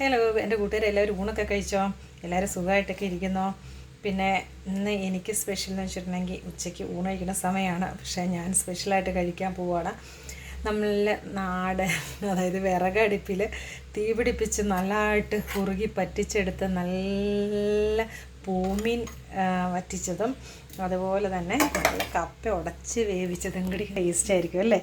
Hello എന്റെ കൂട്ടുകാർ എല്ലാവരും ഊണൊക്കെ കഴിച്ചോ? എല്ലാവരും സുഖമായിട്ടൊക്കെ ഇരിക്കുന്നോ? പിന്നെ ഇന്ന് എനിക്ക് സ്പെഷ്യൽ എന്ന് വെച്ചിട്ടുണ്ടെങ്കിൽ ഉച്ചയ്ക്ക് ഊണ് കഴിക്കുന്ന സമയമാണ്. പക്ഷേ ഞാൻ സ്പെഷ്യലായിട്ട് കഴിക്കാൻ പോവുകയാണ് നമ്മളുടെ നാട് അതായത് വിറകടുപ്പിൽ തീ പിടിപ്പിച്ച് നല്ലതായിട്ട് കുറുകി പറ്റിച്ചെടുത്ത് നല്ല പൂമീൻ വറ്റിച്ചതും അതുപോലെ തന്നെ കപ്പ ഉടച്ച് വേവിച്ചതും കൂടി ടേസ്റ്റ് ആയിരിക്കും അല്ലേ?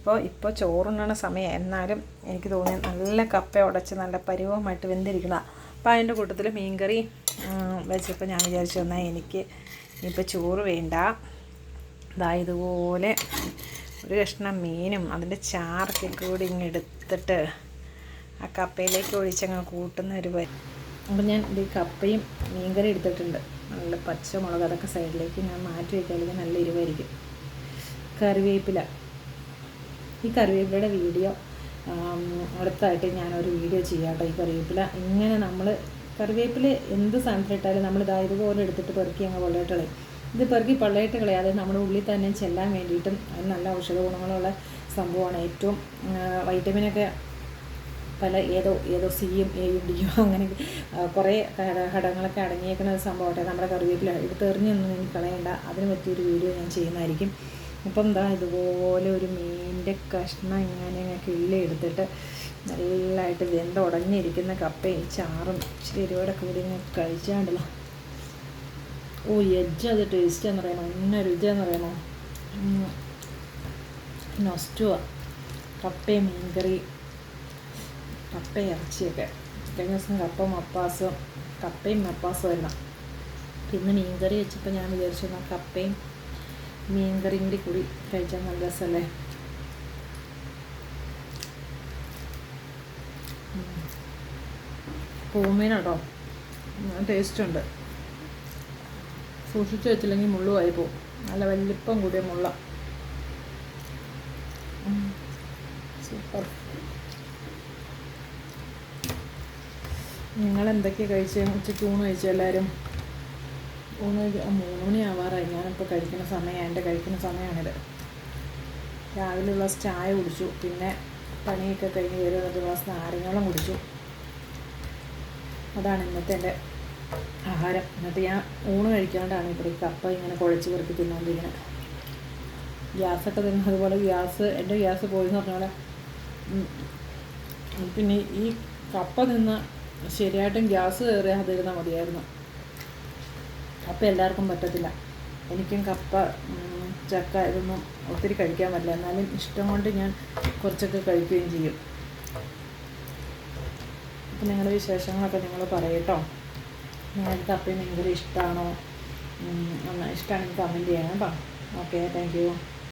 അപ്പോൾ ഇപ്പോൾ ചോറുണ്ണണ സമയം. എന്നാലും എനിക്ക് തോന്നി നല്ല കപ്പ ഉടച്ച് നല്ല പരിവമായിട്ട് വെന്തിരിക്കണം. അപ്പോൾ അതിന്റെ കൂട്ടത്തിൽ മീൻകറി വെച്ചപ്പോൾ ഞാൻ വിചാരിച്ചു എന്നാൽ എനിക്ക് ഇപ്പോൾ ചോറ് വേണ്ട. ഇതാ ഇതുപോലെ ഒരു കഷ്ണം മീനും അതിന്റെ ചാറൊക്കെ കൂടി ഇങ്ങ് എടുത്തിട്ട് ആ കപ്പയിലേക്ക് ഒഴിച്ചങ്ങ് കൂട്ടുന്ന ഒരു വരി അപ്പം ഞാൻ ഈ കപ്പയും മീൻകറി എടുത്തിട്ടുണ്ട്. നല്ല പച്ചമുളക് അതൊക്കെ സൈഡിലേക്ക് ഞാൻ മാറ്റി വയ്ക്കാൻ നല്ല എരിവായിരിക്കും. കറിവേപ്പില. ഈ കറിവേപ്പിലയുടെ വീഡിയോ അടുത്തായിട്ട് ഞാനൊരു വീഡിയോ ചെയ്യാം ഈ കറിവേപ്പില. ഇങ്ങനെ നമ്മൾ കറിവേപ്പില എന്ത് സാധനത്തിലിട്ടാലും നമ്മൾ ഇതാ ഇതുപോലെ എടുത്തിട്ട് പെറുക്കി അങ്ങ് പൊള്ളയിട്ട് കളയും ഇത് പെറുക്കി പൊള്ളയിട്ട് കളയാതെ നമ്മുടെ ഉള്ളിൽ തന്നെ ചെല്ലാൻ വേണ്ടിയിട്ടും അത് നല്ല ഔഷധ ഗുണങ്ങളുള്ള സംഭവമാണ്. ഏറ്റവും വൈറ്റമിനൊക്കെ പല ഏതോ ഏതോ സിയും എയും ഡിയും അങ്ങനെ കുറേ ഘട- ഘടകങ്ങളൊക്കെ അടങ്ങിയേക്കുന്ന ഒരു സംഭവമാട്ടെ. നമ്മുടെ കറിവേപ്പില. എടുത്തെറിഞ്ഞൊന്നും എനിക്ക് കളയണ്ട. അതിന് പറ്റിയൊരു വീഡിയോ ഞാൻ ചെയ്യുന്നതായിരിക്കും. അപ്പം എന്താ ഇതുപോലെ ഒരു മീനിന്റെ കഷ്ണം ഇങ്ങനെ എടുത്തിട്ട് നല്ലതായിട്ട് വെന്ത ഉടഞ്ഞിരിക്കുന്ന കപ്പയും ചാറും ഇച്ചിരി എരിവോടെ കൂടി കഴിച്ചാണ്ടല്ലോ. ഓ എജ്ജ് അത് ടേസ്റ്റ് എന്ന് പറയണോ ഇന്ന രുചിയെന്ന് പറയണോ നൊസ്റ്റുവാ കപ്പയും മീൻകറി കപ്പ ഇറച്ചിയൊക്കെ. കഴിഞ്ഞ ദിവസം കപ്പ മപ്പാസും കപ്പയും മപ്പാസും എല്ലാം പിന്നെ മീൻകറി വെച്ചപ്പോൾ ഞാൻ വിചാരിച്ചു കപ്പയും മീൻകറിയും കൂടി കൂടി കഴിച്ചാൽ നല്ല രസമല്ലേ? പൂമീനാട്ടോ. ടേസ്റ്റ് ഉണ്ട്. സൂക്ഷിച്ച് വെച്ചില്ലെങ്കിൽ മുള്ളുമായി പോവും. നല്ല വലിപ്പം കൂടിയ മുള്ള. സൂപ്പർ. നിങ്ങൾ എന്തൊക്കെയാണ് കഴിച്ചത് ഉച്ചയ്ക്ക് ഊണ് കഴിച്ചു എല്ലാവരും ഊണ് മൂന്ന് മണി ആവാറായി ഞാനിപ്പോൾ കഴിക്കുന്ന സമയം എന്റെ കഴിക്കുന്ന സമയമാണിത് രാവിലെ ഒരു ഗ്ലാസ് ചായ കുടിച്ചു. പിന്നെ പണിയൊക്കെ കഴിഞ്ഞ് ഒരു ഗ്ലാസ് നാരങ്ങളും കുടിച്ചു. അതാണ് ഇന്നത്തെ എന്റെ ആഹാരം. എന്നിട്ട് ഞാൻ ഊണ് കഴിക്കാണ്ടാണ് ഇപ്പോൾ ഈ കപ്പ ഇങ്ങനെ കുഴച്ച് പെറുക്കി തിന്നുകൊണ്ടിരിക്കുന്നത് ഗ്യാസൊക്കെ തന്നെ അതുപോലെ ഗ്യാസ് എന്റെ ഗ്യാസ് പോയി എന്ന് പറഞ്ഞ പോലെ പിന്നെ ഈ കപ്പ നിന്ന് ശരിയായിട്ടും ഗ്യാസ് കയറിയാതിരുന്നാൽ മതിയായിരുന്നു. കപ്പ എല്ലാവർക്കും പറ്റത്തില്ല. എനിക്കും കപ്പ ചക്ക ഇതൊന്നും ഒത്തിരി കഴിക്കാൻ പറ്റില്ല. എന്നാലും ഇഷ്ടം കൊണ്ട് ഞാൻ കുറച്ചൊക്കെ കഴിക്കുകയും ചെയ്യും. അപ്പം നിങ്ങളുടെ വിശേഷങ്ങളൊക്കെ നിങ്ങൾ പറയട്ടോ നിങ്ങൾക്ക് കപ്പയും ഭയങ്കര ഇഷ്ടമാണോ ഇഷ്ടമാണെങ്കിൽ കമന്റ് ചെയ്യണം കേട്ടോ. Okay thank you